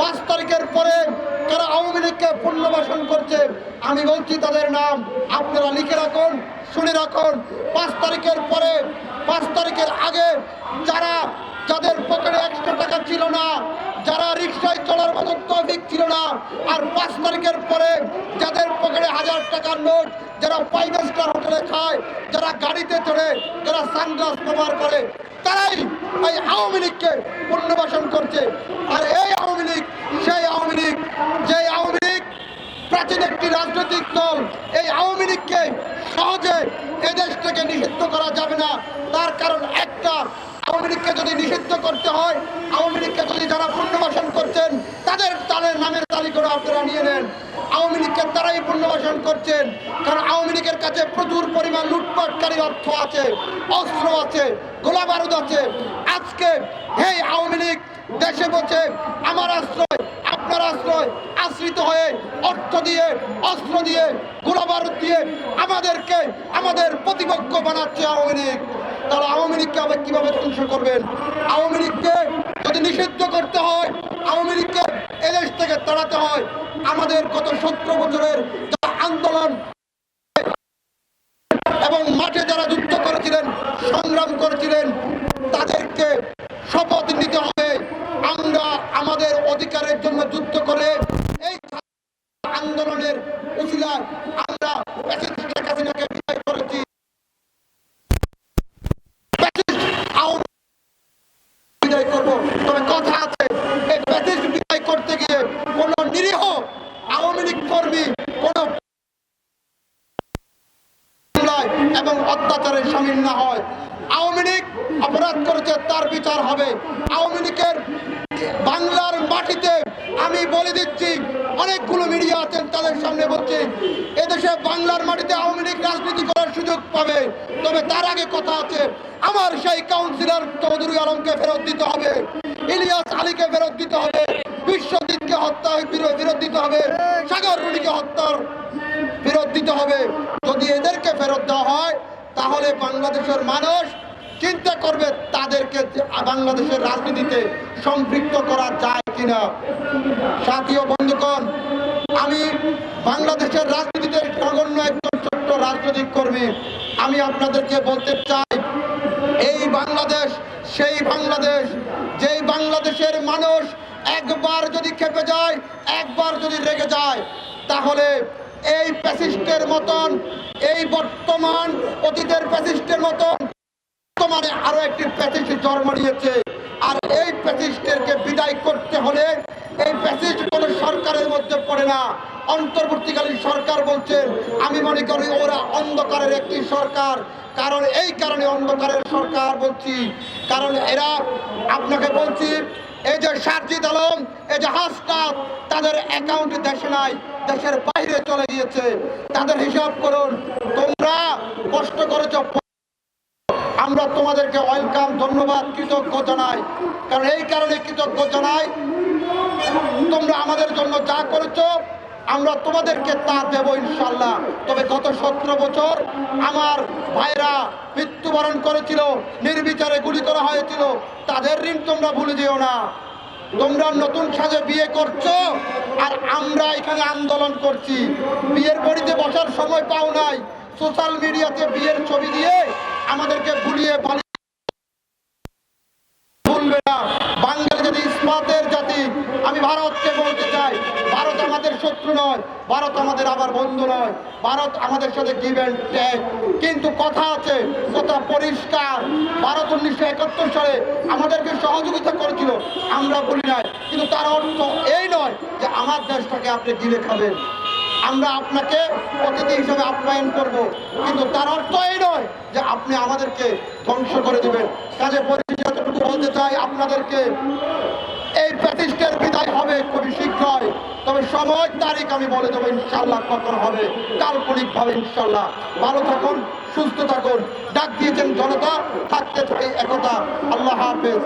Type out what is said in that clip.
পাঁচ তারিখের পরে তারা আওয়ামী লীগকে পুনর্বাসন করছে, আমি বলছি তাদের নাম আপনারা লিখে রাখুন, শুনে রাখুন। পাঁচ তারিখের পরে, পাঁচ তারিখের আগে যারা, যাদের পকেটে একশো টাকা ছিল না, যারা রিক্সায় চলার মতো তৌফিক ছিল না, আর পাঁচ তারিখের পরে যাদের পকেটে হাজার টাকার নোট, যারা ফাইভ স্টার হোটেলে খায়, যারা গাড়িতে চড়ে, যারা সানগ্লাস ব্যবহার করে, তারাই এই আওয়ামী লীগকে পুনর্বাসন করছে। আর এই আওয়ামী লীগ, সেই আওয়ামী লীগ যে আওয়ামী লীগ প্রাচীন একটি রাজনৈতিক দল, এই আওয়ামী লীগকে সহজে এদেশ থেকে নিষিদ্ধ করা যাবে না। তার কারণ একটা, আওয়ামী লীগকে যদি নিষিদ্ধ করতে হয়, আওয়ামী লীগকে যদি যারা পুনর্বাসন করছেন, তাদের তাদের নামের তালিকা আপনারা নিয়ে নেন। আওয়ামী লীগকে তারাই পুনর্বাসন করছেন। কারণ আওয়ামী লীগের কাছে প্রচুর পরিমাণ লুটপাটকারী অর্থ আছে, অস্ত্র আছে গোলা বারুদ আছে। আজকে হেই আওয়ামী লীগ দেশে বসে আমার আশ্রয়, আপনার আশ্রয়, আশ্রিত হয়ে অর্থ দিয়ে, অস্ত্র দিয়ে গোলা বারুদ দিয়ে আমাদেরকে, আমাদের প্রতিপক্ষ বানাচ্ছে আওয়ামী লীগ। তাহলে আওয়ামী লীগকে আবার কীভাবে ধ্বংস করবেন? আওয়ামী লীগকে যদি নিষিদ্ধ করতে হয় এদেশ থেকে তাড়াতে হয়। আমাদের গত সতেরো বছরের আন্দোলন এবং মাঠে যারা যুদ্ধ করেছিলেন, সংগ্রাম করেছিলেন, তাদেরকে শপথ নিতে হবে। আমরা আমাদের অধিকারের জন্য যুদ্ধ করে এই আন্দোলনের উচিলায় আমরা প্যাসেঞ্জার শেখ হাসিনাকে বিদায় করেছি প্যাসেঞ্জ আওয়ামী বিদায় করব তবে কথা আছে এই প্যাসেজ বিদায় করতে গিয়ে কোন নিরীহ আওয়ামী লীগ কর্মী কোন এবং অত্যাচারের সামিল না হয়। আওয়ামী লীগ অপরাধ করেছে, তার বিচার হবে। আওয়ামী লীগের বাংলার মাটিতে আমি বলে দিচ্ছি, অনেকগুলো মিডিয়া আছেন, তাদের সামনে বলছি, এদেশে বাংলার মাটিতে আওয়ামী লীগ রাজনীতি করার সুযোগ পাবে। তবে তার আগে কথা আছে, আমার সেই কাউন্সিলর চৌধুরী আলমকে ফেরত দিতে হবে, ইলিয়াস আলীকে ফেরত দিতে হবে। হবে, সাগর রুনিকে হত্যার ফেরত দিতে হবে। যদি এদেরকে ফেরত দেওয়া হয়, তাহলে বাংলাদেশের মানুষ চিন্তা করবে তাদেরকে বাংলাদেশের রাজনীতিতে সম্পৃক্ত করা যায় কিনা। সাথী ও বন্ধুগণ, আমি বাংলাদেশের রাজনীতিতে নগণ্য একজন ছোট্ট রাজনৈতিক কর্মী। আমি আপনাদেরকে বলতে চাই, এই বাংলাদেশ, সেই বাংলাদেশ, যেই বাংলাদেশের মানুষ একবার যদি খেপে যায়, একবার যদি রেগে যায়, তাহলে এই প্যাসিস্টের মতন, এই বর্তমান অতীতের প্যাসিস্টের মতন বর্তমানে আরও একটি প্যাসিস্ট জন্ম নিয়েছে। আর এই প্যাসিস্টেরকে বিদায় করতে হলে এই প্যাসিস্ট কোন সরকারের মধ্যে পড়ে না। অন্তর্বর্তীকালীন সরকার বলছেন আমি মনে করি ওরা অন্ধকারের একটি সরকার। কারণ এই কারণে অন্ধকারের সরকার বলছি। কারণ এরা, আপনাকে বলছি এই যে সারজিদ আলম, এই যে হাসনাত তাদের অ্যাকাউন্ট দেশে নাই, দেশের বাইরে চলে গিয়েছে। তাদের হিসাব করুন, তোমরা কষ্ট করেছ। আমরা তোমাদেরকে ওয়েলকাম ধন্যবাদ, কৃতজ্ঞ জানাই। কারণ এই কারণে কৃতজ্ঞ জানাই, তোমরা আমাদের জন্য যা করেছ আমরা তোমাদেরকে তা দেব ইনশাল্লাহ তবে গত সতেরো বছর আমার ভাইরা মৃত্যুবরণ করেছিল, নির্বিচারে গুলি করা হয়েছিল। তাদের ঋণ তোমরা ভুলে যেও না। তোমরা নতুন সাজে বিয়ে করছ আর আমরা এখানে আন্দোলন করছি। বিয়ের বাড়িতে বসার সময় পাও নাই। সোশ্যাল মিডিয়াতে বিয়ের ছবি দিয়ে আমাদেরকে ভুলিয়ে বানিয়ে ভুলবে না। বাঙালি জাতি, ইস্পাতের জাতি। আমি ভারতকে আমাদের শত্রু নয়, ভারত আমাদের আবার বন্ধু নয়, ভারত আমাদের সাথে গিভ কিন্তু কথা আছে, কথা পরিষ্কার। ভারত উনিশশো একাত্তর সালে আমাদেরকে সহযোগিতা করেছিল, আমরা বলি নাই। কিন্তু তার অর্থ এই নয় যে আমার দেশটাকে আপনি গিলে খাবেন। আমরা আপনাকে অতিথি হিসেবে আপ্যায়ন করব। কিন্তু তার অর্থ এই নয় যে আপনি আমাদেরকে ধ্বংস করে দেবেন। কাজে পরিস্থিতি এতটুকু বলতে চাই আপনাদেরকে এই প্রতিষ্ঠার বিদায় হবে খুবই শীঘ্রই। তবে সময় তারিখ আমি বলে দেবো ইনশাল্লাহ কখন হবে কাল্পনিক ভাবে ইনশাল্লাহ ভালো থাকুন, সুস্থ থাকুন। ডাক দিয়েছেন জনতা, থাকতে থাকে একতা। আল্লাহ হাফেজ।